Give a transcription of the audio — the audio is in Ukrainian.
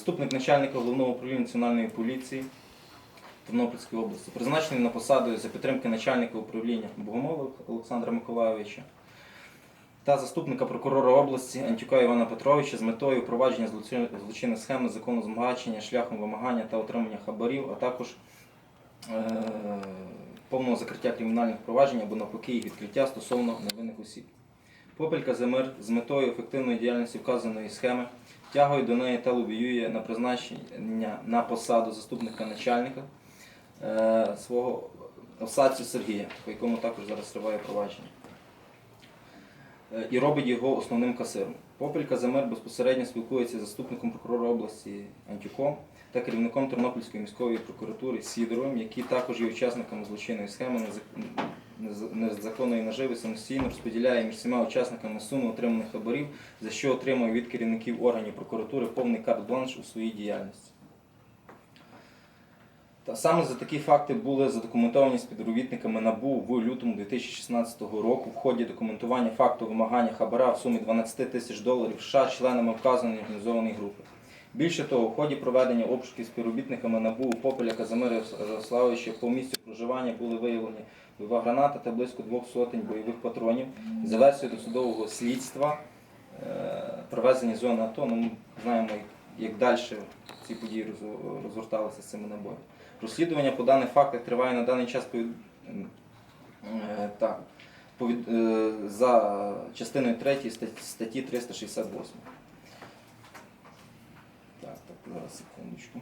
Заступник начальника головного управління національної поліції Тернопільської області, призначений на посаду за підтримки начальника управління Богомолова Олександра Миколайовича та заступника прокурора області Антюка Івана Петровича з метою впровадження злочин- злочинних схем закону збагачення шляхом вимагання та отримання хабарів, а також е, повного закриття кримінальних проваджень або навпаки їх відкриття стосовно невинних осіб. Попелька Земир з метою ефективної діяльності вказаної схеми втягує до неї та лобіює на призначення на посаду заступника начальника е, свого Овсадцю Сергія, по якому також зараз триває провадження. Е, І робить його основним касиром. Попелька Замер безпосередньо спілкується з заступником прокурора області Антюком та керівником Тернопільської міської прокуратури Сідоровим, які також є учасниками злочинної схеми незаконної наживи, самостійно розподіляє між всіма учасниками суму отриманих хабарів, за що отримує від керівників органів прокуратури повний карт-бланш у своїй діяльності. Та саме за такі факти були задокументовані співробітниками НАБУ в лютому 2016 року в ході документування факту вимагання хабара в сумі 12 тисяч доларів США членами вказаної організованої групи. Більше того, в ході проведення обшуків співробітниками НАБУ Попеля Казимира Ярославовича по місцю проживання були виявлені бойова граната та близько двох сотень бойових патронів. За версією досудового слідства е, привезені з зони АТО. Ну, ми знаємо, як- як далі ці події розгорталися з цими набоями. Розслідування по даних фактах триває на даний час повід... е, так, повід... е, за частиною 3 статті 368. Так, секундочку.